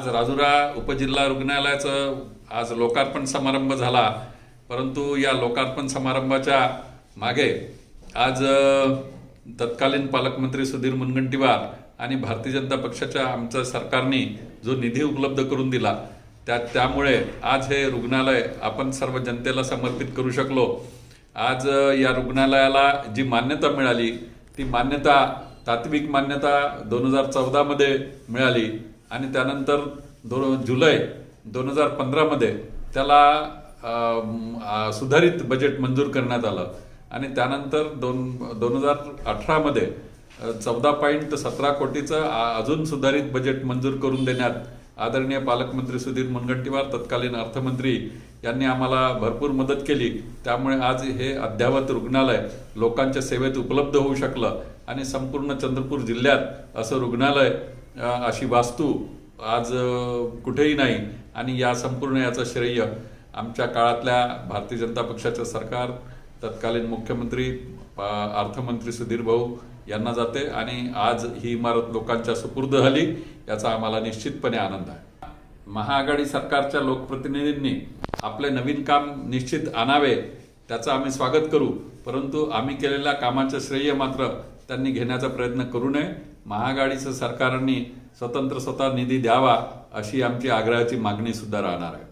आज राजुरा उपजिल्हा रुग्णालयाचं आज लोकार्पण समारंभ झाला. परंतु या लोकार्पण समारंभाच्या मागे आज तत्कालीन पालकमंत्री सुधीर मुनगंटीवार आणि भारतीय जनता पक्षाच्या आमच्या सरकारने जो निधी उपलब्ध करून दिला त्या त्यामुळे आज हे रुग्णालय आपण सर्व जनतेला समर्पित करू शकलो. आज या रुग्णालयाला जी मान्यता मिळाली ती मान्यता तात्विक मान्यता दोन हजार चौदामध्ये मिळाली. आणि त्यानंतर दो जुलै दोन हजार पंधरामध्ये त्याला सुधारित बजेट मंजूर करण्यात आलं. आणि त्यानंतर दोन दोन हजार अठरामध्ये चौदा पॉईंट सतरा कोटीचं अजून सुधारित बजेट मंजूर करून देण्यात आदरणीय पालकमंत्री सुधीर मुनगंटीवार तत्कालीन अर्थमंत्री यांनी आम्हाला भरपूर मदत केली. त्यामुळे आज हे अद्ययावत रुग्णालय लोकांच्या सेवेत उपलब्ध होऊ शकलं. आणि संपूर्ण चंद्रपूर जिल्ह्यात असं रुग्णालय अशी वास्तू आज कुठेही नाही आणि या संपूर्ण याचं श्रेय आमच्या काळातल्या भारतीय जनता पक्षाचं सरकार तत्कालीन मुख्यमंत्री अर्थमंत्री सुधीर भाऊ यांना जाते आणि आज ही इमारत लोकांच्या सुपूर्द झाली याचा आम्हाला निश्चितपणे आनंद आहे. महाआघाडी सरकारच्या लोकप्रतिनिधींनी आपले नवीन काम निश्चित आणावे त्याचं आम्ही स्वागत करू परंतु आम्ही केलेल्या कामाचं श्रेय मात्र त्यांनी घेण्याचा प्रयत्न करू नये. महाआघाडीचं सरकारने स्वतंत्र स्वतः निधी द्यावा अशी आमची आग्रहाची मागणीसुद्धा राहणार आहे.